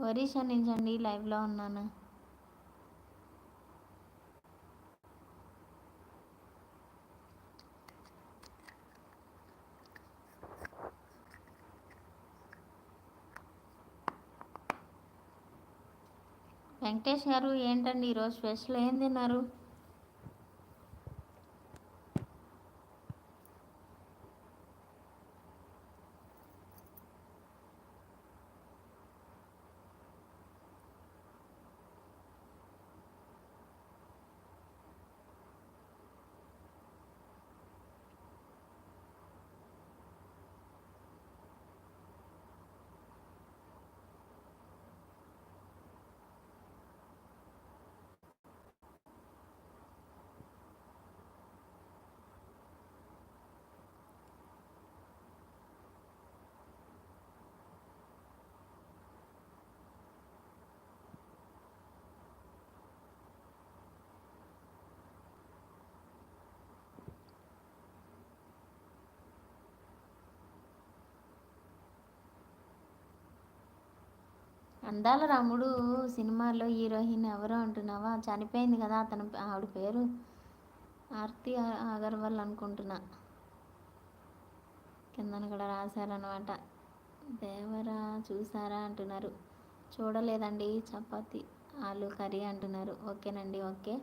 ఒరిస్సా నుంచి అండి లైవ్లో ఉన్నాను. వెంకటేష్ గారు ఏంటండి ఈరోజు స్పెషల్? ఏం తిన్నారు? అందాల రాముడు సినిమాలో హీరోయిన్ ఎవరో అంటున్నావా? చనిపోయింది కదా అతని ఆవిడ పేరు ఆర్తి అగర్వాల్ అనుకుంటున్నా. కిందన కూడా రాశారనమాట దేవరా చూసారా అంటున్నారు. చూడలేదండి. చపాతి ఆలు కర్రీ అంటున్నారు. ఓకేనండి ఓకే.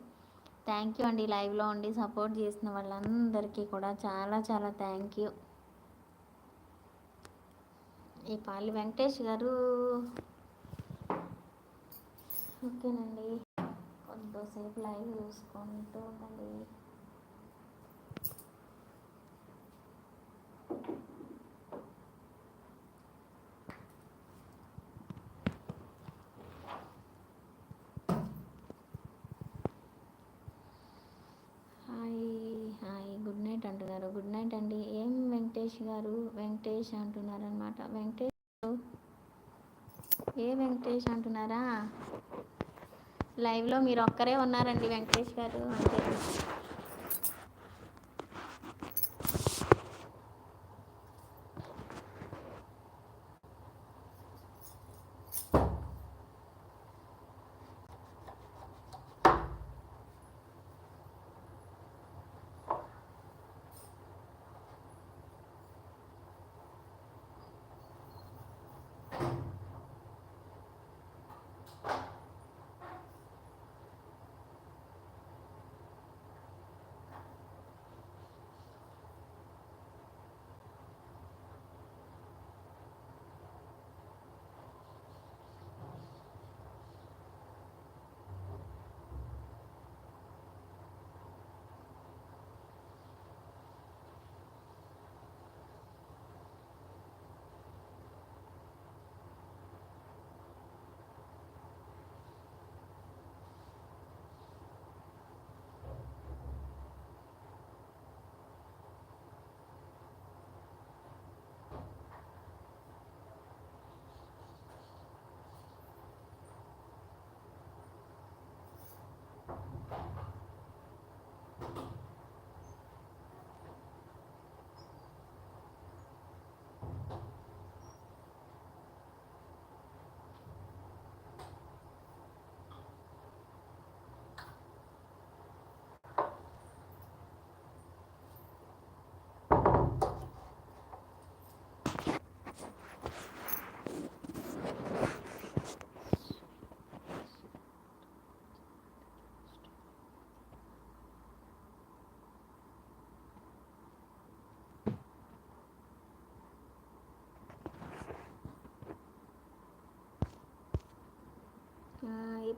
థ్యాంక్ యూ అండి లైవ్లో ఉండి సపోర్ట్ చేసిన వాళ్ళందరికీ కూడా చాలా చాలా థ్యాంక్ యూ. ఈ పాలి వెంకటేష్ గారు ఓకేనండి. కొంతసేపు లైవ్ చూసుకుంటూ ఉండండి. Hi hi. గుడ్ నైట్ అంటున్నారు. గుడ్ నైట్ అండి. ఏం వెంకటేష్ గారు? వెంకటేష్ అంటున్నారు అనమాట వెంకటేష్ ఏ వెంకటేష్ అంటున్నారా? లైవ్లో మీరు ఒక్కరే ఉన్నారండి వెంకటేష్ గారు అంటే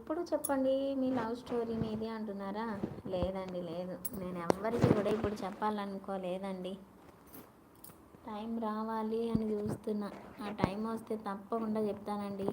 ఇప్పుడు చెప్పండి? మీ లవ్ స్టోరీ మీది అంటున్నారా? లేదండి లేదు. నేను ఎవరికి కూడా ఇప్పుడు చెప్పాలనుకోలేదండి. టైం రావాలి అని చూస్తున్నా. ఆ టైం వస్తే తప్పకుండా చెప్తానండి.